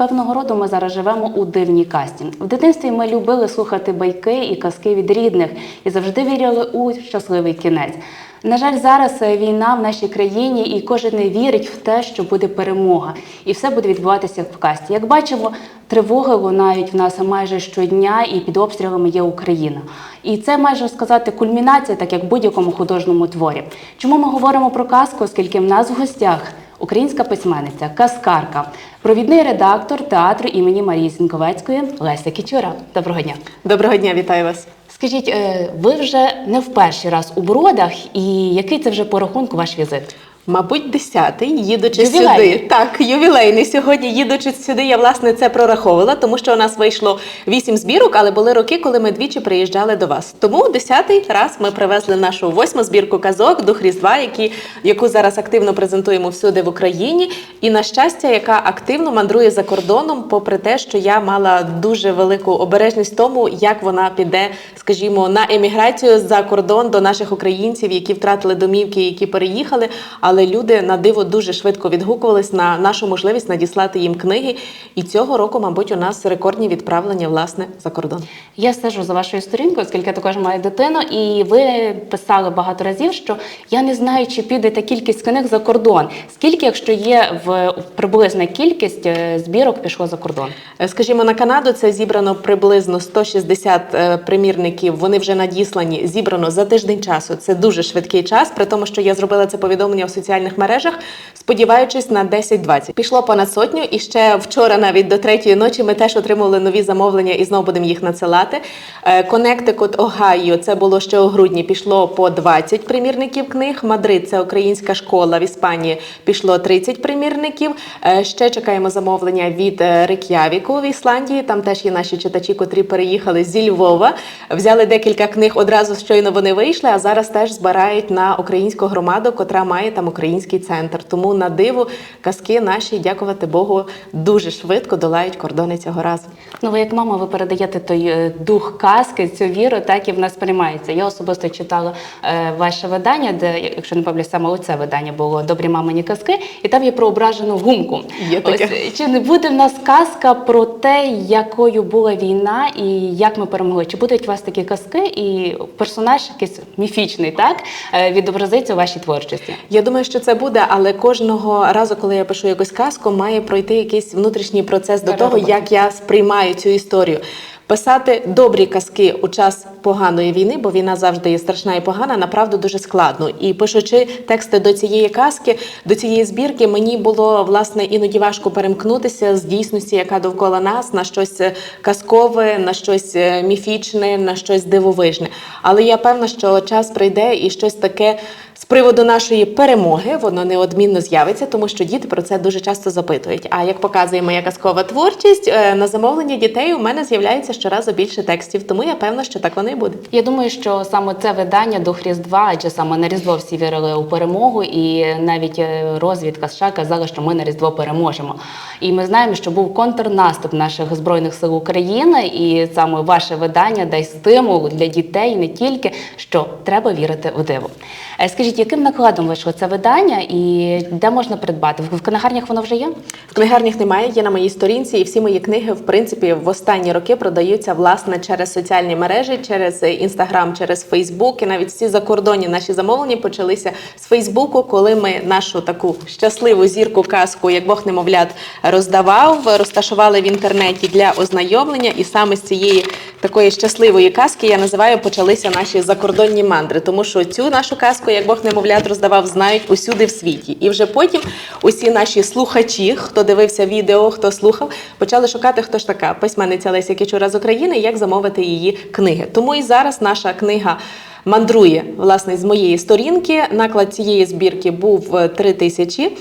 Певного роду ми зараз живемо у дивній касті. В дитинстві ми любили слухати байки і казки від рідних і завжди вірили у щасливий кінець. На жаль, зараз е, війна в нашій країні, і кожен не вірить в те, що буде перемога, і все буде відбуватися в касті. Як бачимо, тривоги лунають в нас майже щодня, і під обстрілами є Україна. І це майже сказати кульмінація, так як в будь-якому художньому творі. Чому ми говоримо про казку? Оскільки в нас в гостях українська письменниця, казкарка, провідний редактор театру імені Марії Сінковецької Леся Кічура. Доброго дня. Доброго дня, вітаю вас. Скажіть, е, ви вже не в перший раз у Бродах, і який це вже по рахунку ваш візит? Мабуть, десятий, їдучи Ювілейний. сюди. Так, ювілейний сьогодні. Їдучи сюди, я власне це прораховувала, тому що у нас вийшло вісім збірок, але були роки, коли ми двічі приїжджали до вас. Тому десятий раз ми привезли нашу восьму збірку казок Дух Різдва, які, яку зараз активно презентуємо всюди в Україні. І на щастя, яка активно мандрує за кордоном, попри те, що я мала дуже велику обережність тому, як вона піде, скажімо, на еміграцію за кордон до наших українців, які втратили домівки, які переїхали. Але люди на диво дуже швидко відгукувались на нашу можливість надіслати їм книги. І цього року, мабуть, у нас рекордні відправлення власне за кордон. Я стежу за вашою сторінкою, оскільки я також маю дитину, і ви писали багато разів, що я не знаю, чи піде та кількість книг за кордон. Скільки, якщо є в приблизна кількість е, збірок, пішло за кордон? Е, Скажімо, на Канаду це зібрано приблизно 160 е, примірників. Вони вже надіслані, зібрано за тиждень часу. Це дуже швидкий час, при тому, що я зробила це повідомлення в соціальних мережах, сподіваючись на 10-20. Пішло понад сотню, і ще вчора, навіть до третьої ночі, ми теж отримали нові замовлення і знову будемо їх надсилати. Коннектикут Огайо, це було ще у грудні. Пішло по 20 примірників книг. Мадрид це українська школа в Іспанії. Пішло 30 примірників. Е, Ще чекаємо замовлення від е, Рек'явіку в Ісландії. Там теж є наші читачі, котрі переїхали зі Львова. Взяли декілька книг одразу щойно вони вийшли. А зараз теж збирають на українську громаду, котра має там український центр. Тому на диво казки наші, дякувати Богу, дуже швидко долають кордони цього разу. Ну, ви як мама, ви передаєте той е, дух казки, цю віру, так і в нас приймається. Я особисто читала е, ваше видання, де, якщо не помиляюсь, саме оце видання було Добрі мамині казки, і там є про ображену гумку. Є таке. Ось, е, чи не буде в нас казка про те, якою була війна і як ми перемогли? Чи будуть у вас такі казки і персонаж якийсь міфічний, так е, відобразиться у вашій творчості? Я думаю, що це буде, але кожного разу, коли я пишу якусь казку, має пройти якийсь внутрішній процес до того, як я сприймаю цю історію. Писати добрі казки у час поганої війни, бо війна завжди є страшна і погана, направду дуже складно. І пишучи тексти до цієї казки, до цієї збірки, мені було власне іноді важко перемкнутися з дійсності, яка довкола нас, на щось е, казкове, на щось е, міфічне, на щось дивовижне. Але я певна, що час прийде і щось таке. З приводу нашої перемоги воно неодмінно з'явиться, тому що діти про це дуже часто запитують. А як показує моя казкова творчість, е, на замовлення дітей у мене з'являється щоразу більше текстів, тому я певна, що так воно і буде. Я думаю, що саме це видання до Різдва, адже саме на Різдво всі вірили у перемогу, і навіть е, розвідка США казала, що ми на Різдво переможемо. І ми знаємо, що був контрнаступ наших збройних сил України, і саме ваше видання дасть стимул для дітей не тільки що треба вірити у диво. Е, Скажіть, яким накладом вийшло це видання і де можна придбати? В книгарнях воно вже є? В книгарнях немає, є на моїй сторінці, і всі мої книги, в принципі, в останні роки продаються власне через соціальні мережі, через інстаграм, через Фейсбук. І навіть всі закордонні наші замовлення почалися з Фейсбуку, коли ми нашу таку щасливу зірку казку, як Бог немовлят, роздавав, розташували в інтернеті для ознайомлення. І саме з цієї такої щасливої казки я називаю почалися наші закордонні мандри, тому що цю нашу казку, як Бог немовлят, роздавав, знають усюди в світі. І вже потім усі наші слухачі, хто дивився відео, хто слухав, почали шукати, хто ж така письменниця Леся Кічура з України, як замовити її книги. Тому і зараз наша книга. Мандрує власне з моєї сторінки. Наклад цієї збірки був е, три тисячі.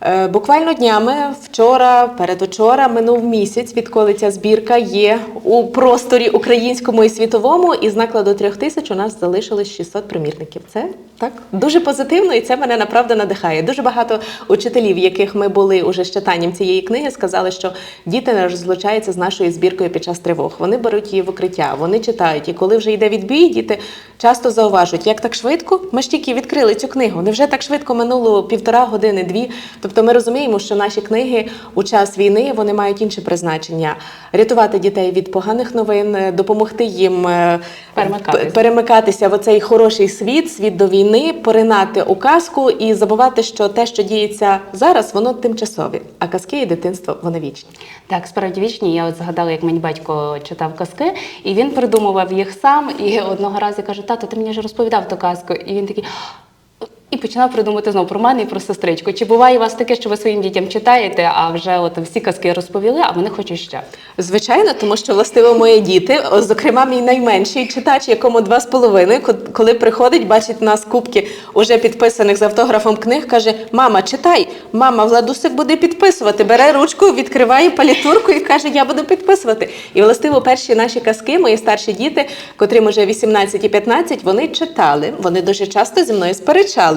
Е, Буквально днями, вчора, передучора, минув місяць, відколи ця збірка є у просторі українському і світовому, і з накладу трьох тисяч у нас залишилось 600 примірників. Це так дуже позитивно, і це мене направду надихає. Дуже багато учителів, яких ми були уже з читанням цієї книги, сказали, що діти не розлучаються з нашою збіркою під час тривог. Вони беруть її в укриття, вони читають. І коли вже йде відбій, діти часто зауважують, як так швидко. Ми ж тільки відкрили цю книгу. Невже так швидко минуло півтора години, дві? Тобто ми розуміємо, що наші книги у час війни вони мають інше призначення: рятувати дітей від поганих новин, допомогти їм е, Перемикатися. перемикатися в оцей хороший світ, світ до війни, поринати у казку і забувати, що те, що діється зараз, воно тимчасове, а казки і дитинство вони вічні. Так, справді вічні. Я от згадала, як мені батько читав казки, і він придумував їх сам. І одного разу я кажу, тато, ти мені вже розповідав ту казку. І він такий. І починав придумати знову про мене і про сестричку. Чи буває у вас таке, що ви своїм дітям читаєте, а вже от всі казки розповіли, а вони хочуть ще? Звичайно, тому що властиво мої діти, зокрема, мій найменший читач, якому два з половиною, коли приходить, бачить нас кубки уже підписаних з автографом книг, каже: Мама, читай, мама, Владусик буде підписувати. Бере ручку, відкриває палітурку і каже: Я буду підписувати. І властиво перші наші казки, мої старші діти, котрим уже 18 і 15, вони читали. Вони дуже часто зі мною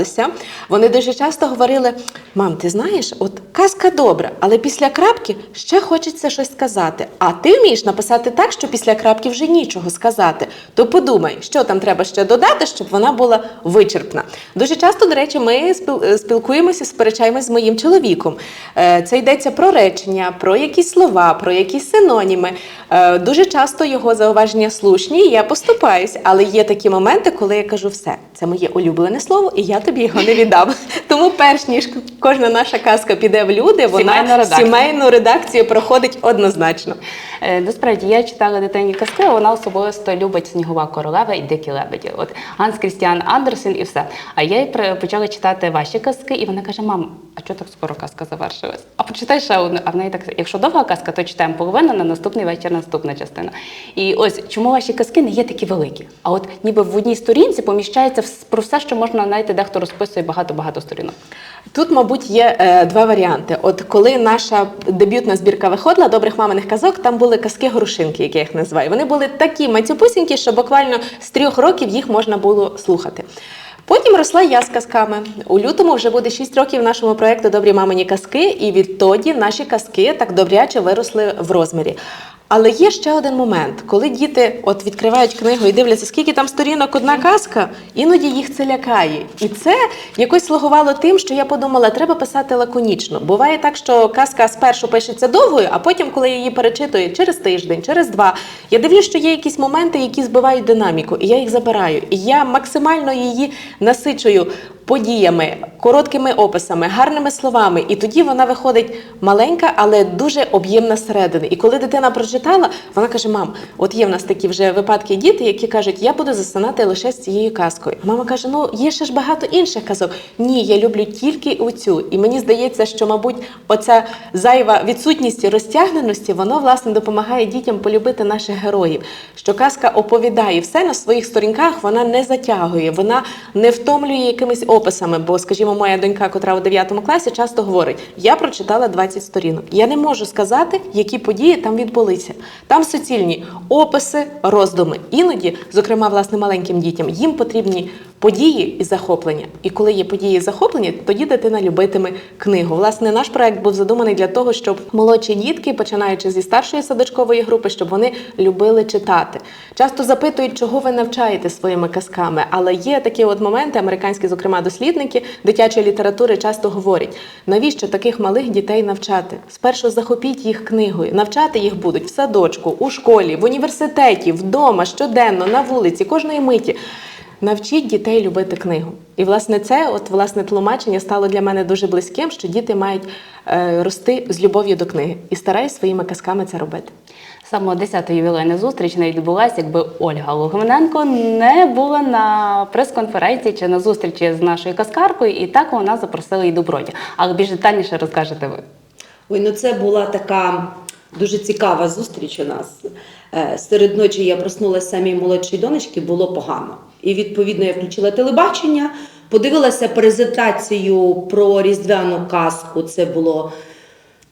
сперечалися. Вони дуже часто говорили: мам, ти знаєш, от казка добра, але після крапки ще хочеться щось сказати. А ти вмієш написати так, що після крапки вже нічого сказати. То подумай, що там треба ще додати, щоб вона була вичерпна. Дуже часто, до речі, ми е, спілкуємося, сперечаємось з моїм чоловіком. Е, Це йдеться про речення, про якісь слова, про якісь синоніми. Е, Дуже часто його зауваження слушні, і я поступаюсь, але є такі моменти, коли я кажу, все, це моє улюблене слово, і я тобі його не віддам. Тому, перш ніж кожна наша казка піде в люди, вона вона редакцію, сімейну редакцію проходить однозначно. Е, Насправді я читала дитині казки, вона особисто любить снігова королева і дикі лебеді. От Ганс Крістіан Андерсен і все. А я їй почала читати ваші казки, і вона каже: Мам, а чого так скоро казка завершилась? А почитай ще одну. А в неї так, якщо довга казка, то читаємо половину, на наступний вечір наступна частина. І ось чому ваші казки не є такі великі? А от ніби в одній сторінці поміщається про все, що можна знаєте, дехто розписує багато-багато сторінок. Тут, мабуть, є е, два варіанти. От коли наша дебютна збірка виходила добрих маминих казок, там були казки грушинки, які я їх називаю. Вони були такі мацюпусінькі, що буквально з трьох років їх можна було слухати. Потім росла я з казками. У лютому вже буде 6 років нашому проєкту Добрі мамині казки, і відтоді наші казки так добряче виросли в розмірі. Але є ще один момент, коли діти от відкривають книгу і дивляться, скільки там сторінок одна казка, іноді їх це лякає. І це якось слугувало тим, що я подумала, треба писати лаконічно. Буває так, що казка спершу пишеться довгою, а потім, коли я її перечитую через тиждень, через два, я дивлюсь, що є якісь моменти, які збивають динаміку, і я їх забираю. І я максимально її насичую подіями, короткими описами, гарними словами. І тоді вона виходить маленька, але дуже об'ємна зсередини. І коли дитина прочитала, вона каже: Мам, от є в нас такі вже випадки діти, які кажуть, я буду засинати лише з цією казкою. Мама каже: Ну є ще ж багато інших казок. Ні, я люблю тільки оцю. І мені здається, що, мабуть, оця зайва відсутність розтягненості, воно власне допомагає дітям полюбити наших героїв. Що казка оповідає все на своїх сторінках, вона не затягує, вона не втомлює якимись описами. Бо, скажімо, моя донька, котра у 9 класі, часто говорить: я прочитала 20 сторінок. Я не можу сказати, які події там відбулися. Там суцільні описи, роздуми. Іноді, зокрема, власне, маленьким дітям, їм потрібні події і захоплення. І коли є події і захоплення, тоді дитина любитиме книгу. Власне, наш проект був задуманий для того, щоб молодші дітки, починаючи зі старшої садочкової групи, щоб вони любили читати. Часто запитують, чого ви навчаєте своїми казками, але є такі от моменти, американські, зокрема, дослідники дитячої літератури часто говорять, навіщо таких малих дітей навчати? Спершу захопіть їх книгою, навчати їх будуть в садочку, у школі, в університеті, вдома, щоденно, на вулиці, кожної миті. Навчіть дітей любити книгу. І власне це, от власне тлумачення стало для мене дуже близьким, що діти мають е, рости з любов'ю до книги і стараюсь своїми казками це робити. Саме 10-та ювілейна зустріч не відбулася, якби Ольга Логвиненко не була на прес-конференції чи на зустрічі з нашою каскаркою, і так вона запросила її доброді. Але більш детальніше розкажете ви. Ой, ну це була така дуже цікава зустріч у нас. Е, Серед ночі я проснулася самій молодшій донечки, було погано. І відповідно я включила телебачення, подивилася презентацію про різдвяну казку. Це було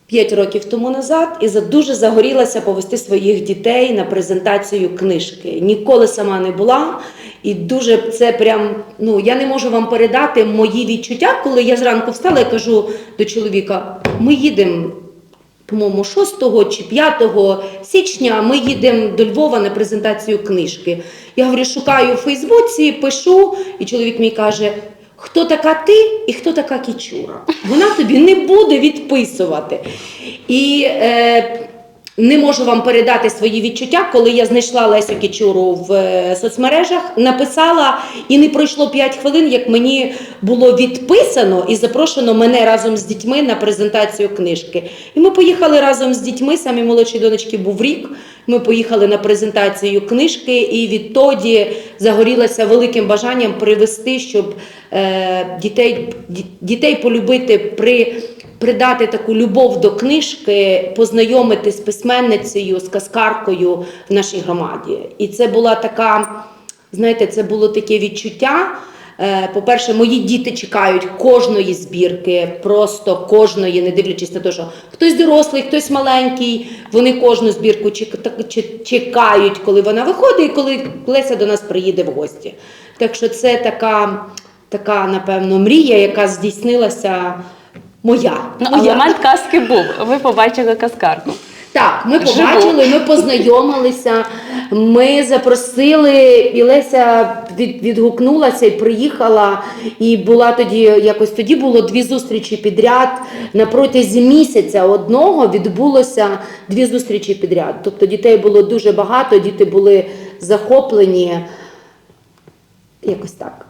5 років тому назад, і дуже загорілася повести своїх дітей на презентацію книжки. Ніколи сама не була. І дуже це прям, ну я не можу вам передати мої відчуття, коли я зранку встала і кажу до чоловіка: ми їдемо по-моєму, 6 чи 5 січня ми їдемо до Львова на презентацію книжки. Я говорю, шукаю у Фейсбуці, пишу, і чоловік мій каже: хто така ти і хто така Кічура. Вона тобі не буде відписувати. І е, не можу вам передати свої відчуття, коли я знайшла Лесю Кічуру в е, соцмережах, написала, і не пройшло 5 хвилин, як мені було відписано і запрошено мене разом з дітьми на презентацію книжки. І ми поїхали разом з дітьми. Самі молодшій донечки був рік. Ми поїхали на презентацію книжки, і відтоді загорілася великим бажанням привести, щоб е, дітей, дітей полюбити при придати таку любов до книжки, познайомити з письменницею, з казкаркою в нашій громаді. І це була така, знаєте, це було таке відчуття. Е, По-перше, мої діти чекають кожної збірки, просто кожної, не дивлячись на те, що хтось дорослий, хтось маленький. Вони кожну збірку чек- чекають, коли вона виходить, і коли Леся до нас приїде в гості. Так що це така, така напевно, мрія, яка здійснилася моя. Ну, моя. елемент казки був. Ви побачили казкарку. Так, ми Живу. побачили, ми познайомилися, ми запросили, і Леся від, відгукнулася і приїхала. І була тоді, якось тоді було дві зустрічі підряд. На протязі місяця одного відбулося дві зустрічі підряд. Тобто дітей було дуже багато, діти були захоплені. Якось так.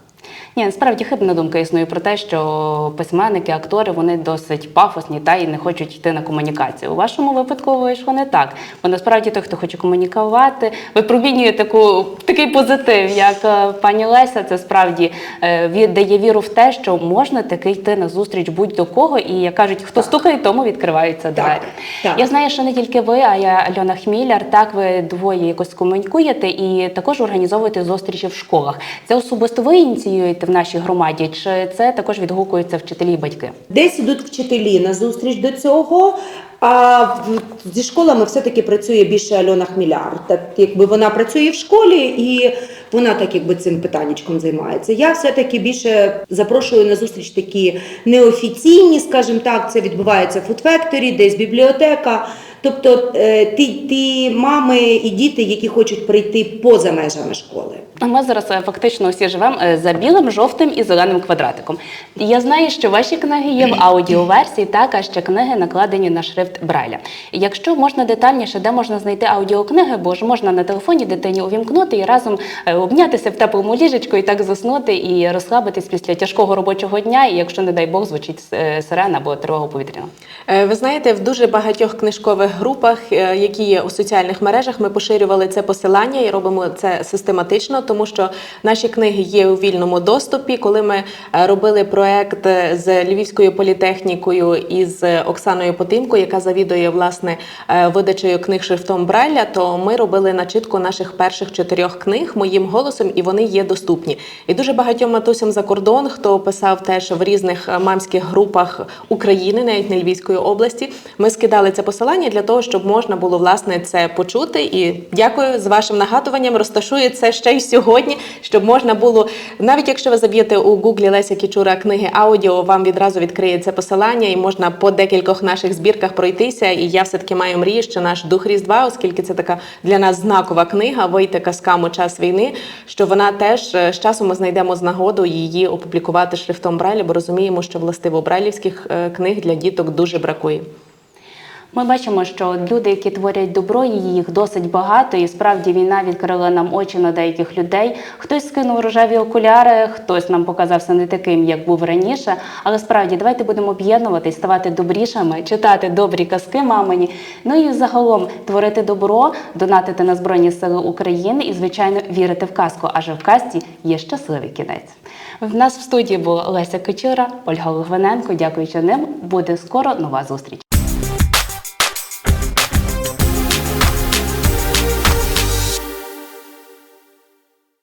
Ні, насправді хибна думка існує про те, що письменники, актори вони досить пафосні та і не хочуть йти на комунікацію. У вашому випадку вийшло не так. Бо насправді той, хто хоче комунікувати, випромінює таку такий позитив, як е, пані Леся. Це справді е, ві- дає віру в те, що можна таки йти на зустріч будь-до кого, і як кажуть, хто стукає, тому відкриваються двері. так. Я знаю, що не тільки ви, а я Альона Хміляр. Так, ви двоє якось комунікуєте і також організовуєте зустрічі в школах. Це особисто ви ініціюєте в нашій громаді, чи це також відгукуються вчителі і батьки? Десь ідуть вчителі на зустріч до цього. А зі школами все-таки працює більше Альона Хміляр. Так якби вона працює в школі і вона так якби цим питаннячком займається. Я все-таки більше запрошую на зустріч такі неофіційні, скажімо так, це відбувається в Factory, десь бібліотека. Тобто е, ті, ті мами і діти, які хочуть прийти поза межами школи. А Ми зараз е, фактично всі живемо е, за білим, жовтим і зеленим квадратиком. Я знаю, що ваші книги є в аудіоверсії, так а ще книги накладені на шрифт Брайля. Якщо можна детальніше, де можна знайти аудіокниги, бо ж можна на телефоні дитині увімкнути і разом обнятися в теплому ліжечку і так заснути і розслабитись після тяжкого робочого дня. І якщо, не дай Бог, звучить сирена або тривога повітряна. Ви знаєте, в дуже багатьох книжкових групах, е, які є у соціальних мережах, ми поширювали це посилання і робимо це систематично, тому що наші книги є у вільному доступі. Коли ми е, робили проект е, з Львівською політехнікою і з Оксаною Потимко, яка завідує власне видачею книг шрифтом Брайля, то ми робили начитку наших перших чотирьох книг моїм голосом, і вони є доступні. І дуже багатьом матусям за кордон, хто писав теж в різних мамських групах України, навіть не Львівської області. Ми скидали це посилання для того, щоб можна було власне це почути. І дякую з вашим нагадуванням. Розташую це ще й сьогодні, щоб можна було, навіть якщо ви заб'єте у Гуглі Леся Кічура книги аудіо, вам відразу відкриється посилання, і можна по декількох наших збірках пройтися. І я все таки маю мрію, що наш дух Різдва, оскільки це така для нас знакова книга, вийти казкам у час війни. Що вона теж е, з часом ми знайдемо з нагоду її опублікувати шрифтом Брайля, бо розуміємо, що властиво брайлівських е, книг для діток дуже бракує. Ми бачимо, що люди, які творять добро, їх досить багато, і справді війна відкрила нам очі на деяких людей. Хтось скинув рожеві окуляри, хтось нам показався не таким, як був раніше. Але справді давайте будемо об'єднуватись, ставати добрішими, читати добрі казки мамині. Ну і загалом творити добро, донатити на Збройні Сили України і, звичайно, вірити в казку. Адже в казці є щасливий кінець. В нас в студії була Леся Кочура, Ольга Логвиненко. Дякуючи ним, буде скоро нова зустріч.